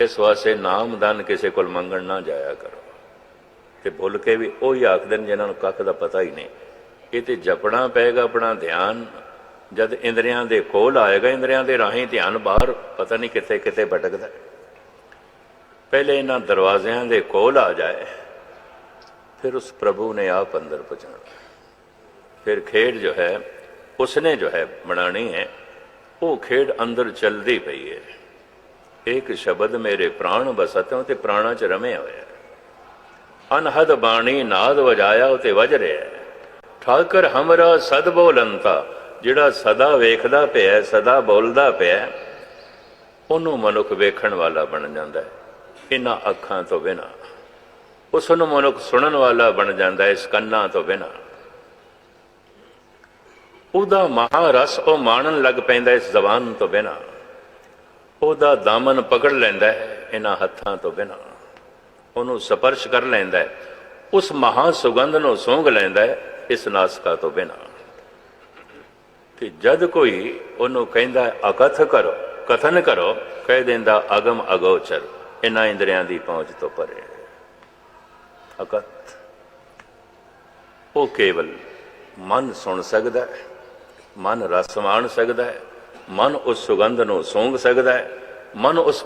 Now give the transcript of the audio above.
ਇਸ ਵਾਸਤੇ ਨਾਮਦਾਨ ਕਿਸੇ ਕੋਲ ਮੰਗਣ ਨਾ ਜਾਇਆ ਕਰੋ। ਤੇ ਭੁੱਲ ਕੇ ਵੀ ਉਹੀ ਆਖਦੇ ਨੇ ਜਿਨ੍ਹਾਂ ਨੂੰ ਕੱਖ ਦਾ ਪਤਾ ਹੀ ਨਹੀਂ। ਇਹ ਤੇ ਜਪਣਾ ਪਏਗਾ ਆਪਣਾ ਧਿਆਨ। ਜਦ ਇੰਦਰੀਆਂ ਦੇ ਕੋਲ ਆਏਗਾ, ਇੰਦਰੀਆਂ ਦੇ ਰਾਹੀਂ ਧਿਆਨ ਬਾਹਰ ਪਤਾ ਨਹੀਂ ਕਿੱਥੇ ਕਿੱਥੇ ਭਟਕਦਾ। ਪਹਿਲੇ ਇਹਨਾਂ ਦਰਵਾਜ਼ਿਆਂ ਦੇ ਕੋਲ ਆ ਜਾਏ, ਫਿਰ ਉਸ ਪ੍ਰਭੂ ਨੇ ਆਪ ਅੰਦਰ ਪਹੁੰਚਾਣਾ। ਫਿਰ ਖੇਡ ਜੋ ਹੈ, ਉਸਨੇ ਜੋ ਹੈ ਬਣਾਣੀ ਹੈ, ਉਹ ਖੇਡ ਅੰਦਰ ਚਲਦੀ ਪਈ ਹੈ। ਇੱਕ ਸ਼ਬਦ ਮੇਰੇ ਪ੍ਰਾਣ ਬਸਤੋਂ ਤੇ ਪ੍ਰਾਣਾ ਚ ਰਮਿਆ ਹੋਇਆ ਅਨਹਦ ਬਾਣੀ ਨਾਦ ਵਜਾਇਆ ਉਤੇ ਵਜ ਰਿਹਾ ਠਾਕਰ ਹਮਰਾ ਸਦ ਬੋਲੰਤਾ ਜਿਹੜਾ ਸਦਾ ਵੇਖਦਾ ਪਿਆ ਸਦਾ ਬੋਲਦਾ ਪਿਆ ਹੈ, ਉਹਨੂੰ ਮਨੁੱਖ ਵੇਖਣ ਵਾਲਾ ਬਣ ਜਾਂਦਾ ਹੈ ਇਹਨਾਂ ਅੱਖਾਂ ਤੋਂ ਬਿਨਾ। ਉਸ ਨੂੰ ਮਨੁੱਖ ਸੁਣਨ ਵਾਲਾ ਬਣ ਜਾਂਦਾ ਹੈ ਇਸ ਕੰਨਾਂ ਤੋਂ ਬਿਨਾ। ਉਹਦਾ ਮਹਾਰਸ ਉਹ ਮਾਣਨ ਲੱਗ ਪੈਂਦਾ ਇਸ ਜ਼ਬਾਨ ਤੋਂ ਬਿਨਾ। ਉਹਦਾ ਦਾਮਨ ਪਕੜ ਲੈਂਦਾ ਹੈ, ਇਹਨਾਂ ਹੱਥਾਂ ਤੋਂ ਬਿਨਾ। ਉਹਨੂੰ ਸਪਰਸ਼ ਕਰ ਲੈਂਦਾ ਹੈ, ਉਸ ਮਹਾ ਸੁਗੰਧ ਨੂੰ ਸੌਂਗ ਲੈਂਦਾ ਹੈ, ਇਸ ਨਾਸਕਾ ਤੋਂ ਬਿਨਾ। ਤੇ ਜਦ ਕੋਈ ਉਹਨੂੰ ਕਹਿੰਦਾ ਅਕਥ ਕਰੋ, ਕਥਨ ਕਰੋ, ਕਹਿ ਦਿੰਦਾ, ਅਗਮ ਅਗੋਚਰ, ਇਹਨਾਂ ਇੰਦਰੀਆਂ ਦੀ ਪਹੁੰਚ ਤੋਂ ਪਰੇ ਅਕਥ। ਉਹ ਕੇਵਲ ਮਨ ਸੁਣ ਸਕਦਾ ਹੈ, ਮਨ ਰਸ ਮਾਣ ਸਕਦਾ ਹੈ ਮਨ ਉਸ ਸੁਗੰਧ ਨੂੰ ਸੌਂਗ ਸਕਦਾ ਹੈ ਮਨ ਉਸ